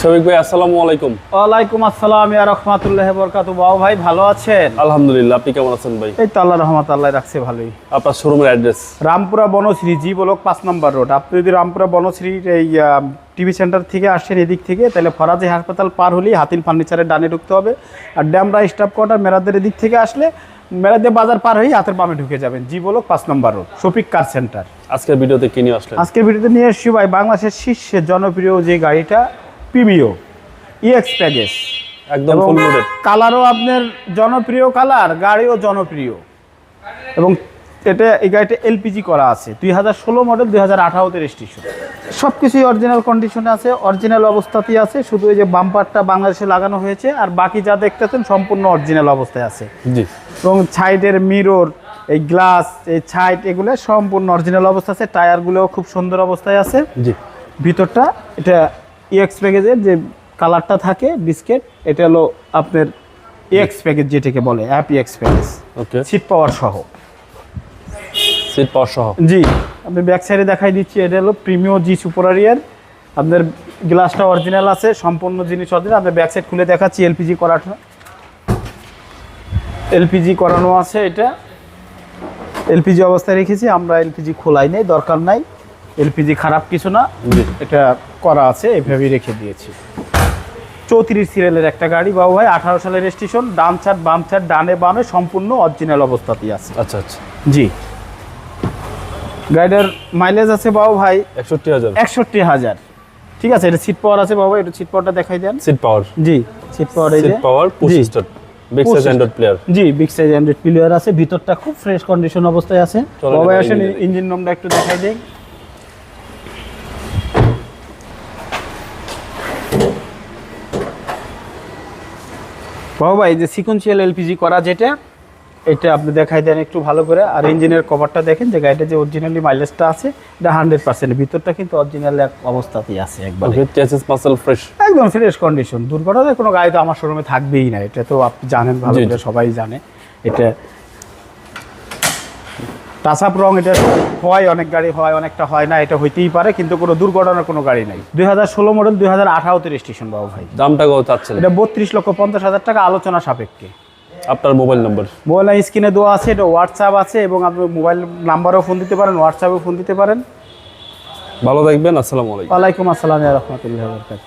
শফিক ভাই আসসালামু আলাইকুম। ওয়ালাইকুম আসসালাম ইয়া রহমাতুল্লাহ বরকাতু বাবু ভাই ভালো আছেন? আলহামদুলিল্লাহ আপনি কেমন আছেন ভাই? এই তো আল্লাহ রহমত আল্লাহ রাখছে ভালোই। আপনার শোরুমের address Rampura Banasree G block পাঁচ নম্বর রোড আপনি যদি রামপুরা বনশ্রীর এই টিভি সেন্টার থেকে আসছেন এদিক থেকে তাহলে ফরাজি হাসপাতাল পার হলেই হাতিল ফার্নিচারের ডানে ঢুকতে হবে। আর ড্যামরা স্টাফ কোয়ার্টার মেরাদের এদিক থেকে আসলে মেরাদে বাজার পার হয়ে হাতের বামে ঢুকে যাবেন। জি ব্লক পাঁচ নম্বর রোড শফিক কার সেন্টার? আজকের ভিডিওতে কি নিয়ে আসলেন? আজকের ভিডিওতে নিয়ে এসছি ভাই বাংলাদেশের শীর্ষে জনপ্রিয় যে গাড়িটা পিবিও ইএক্স প্যাগেজ একদম ফুল কালারও আপনার জনপ্রিয় কালার গাড়িও জনপ্রিয়। এবং এটা এই গাড়িটা এলপিজি করা আছে। দুই হাজার ষোলো মডেল দুই হাজার আঠারোতে রেজিস্ট্রেশন সব কিছুই অরিজিনাল কন্ডিশনে আছে অরিজিনাল অবস্থাতেই আছে শুধু এই যে বাম্পারটা বাংলাদেশে লাগানো হয়েছে আর বাকি যা দেখতেছেন সম্পূর্ণ অরিজিনাল অবস্থায় আছে। জি। এবং সাইডের মিরর এই গ্লাস এই সাইড এগুলো সম্পূর্ণ অরিজিনাল অবস্থা আছে টায়ারগুলোও খুব সুন্দর অবস্থায় আছে। জি। ভিতরটা এটা ইএক্স প্যাকেজের যে কালারটা থাকে বিস্কেট এটা হলো আপনার ইএক্স প্যাকেজ যেটাকে বলে app EX package okay seat power সহ। সিট পাওয়ার সহ। জি আমি ব্যাক সাইডে দেখাই দিচ্ছি এটা হলো প্রিমিও জি সুপারিয়ার আপনার গ্লাসটা অরিজিনাল আছে সম্পূর্ণ জিনিস অরিজিনাল আপনার ব্যাক সাইড খুলে দেখাচ্ছি এলপিজি করাটা। এলপিজি করানো আছে এটা। এলপিজি অবস্থায় রেখেছি আমরা এলপিজি খোলাই নেই দরকার নাই। এলপিজি খারাপ কিছু না। এটা করা আছে এভাবেই রেখে দিয়েছি। চৌত্রিশ সিরিয়ালের একটা গাড়ি বাবু ভাই আঠারো সালের রেজিস্ট্রেশন ডান ছাড় বাম ছাড় ডানে বামে সম্পূর্ণ অরিজিনাল অবস্থাতেই আছে। আচ্ছা আচ্ছা। জি। গাড়িটার মাইলেজ আছে বাবু ভাই একষট্টি হাজার। একষট্টি হাজার। ঠিক আছে এটা সিট পাওয়ার আছে বাবু এটা সিট পাওয়ারটা দেখাই দেন। সিট পাওয়ার জি সিট পাওয়ার এই যে। Seat power push big size android player G big size hundred player আছে ভিতরটা খুব ফ্রেশ কন্ডিশন অবস্থায় আছে। বাবা আসেন। ইঞ্জিন নম্বরটা একটু দেখাই দেই। বাবা ভাই যে সিকোয়েন্সিয়াল এলপিজি করা যেটা এটা আপনি দেখাই দেন একটু ভালো করে। আর ইঞ্জিনের কভারটা দেখেন যে গাড়িটা যে অরিজিনালি মাইলেজটা আছে এটা হান্ড্রেড পার্সেন্ট ভিতরটা কিন্তু অরিজিনাল এক অবস্থাতেই আছে একবার। ফ্রেশ একদম ফ্রেশ কন্ডিশন দুর্ঘটনায় কোনো গাড়ি তো আমার শোরুমে থাকবেই না এটা তো আপনি জানেন ভালো করে সবাই জানে। এটা টাসাপ রং এটা হয় অনেক গাড়ি হয় অনেকটা হয় না এটা হইতেই পারে কিন্তু কোনো দুর্ঘটনার কোনো গাড়ি নাই। দুই হাজার ষোলো মডেল দুই হাজার আঠারোতে রেজিস্ট্রেশন বাবু ভাই। দামটা কত চাচ্ছেন? এটা বত্রিশ লক্ষ পঞ্চাশ হাজার টাকা আলোচনা সাপেক্ষে। আপনার মোবাইল নাম্বার? মোবাইল স্ক্রিনে দেওয়া আছে এটা হোয়াটসঅ্যাপ আছে এবং আপনি মোবাইল নাম্বারও ফোন দিতে পারেন হোয়াটসঅ্যাপেও ফোন দিতে পারেন। ভালো থাকবেন আসসালামু আলাইকুম। ওয়ালাইকুম আসসালাম রহমতুল্লাহ বরকাত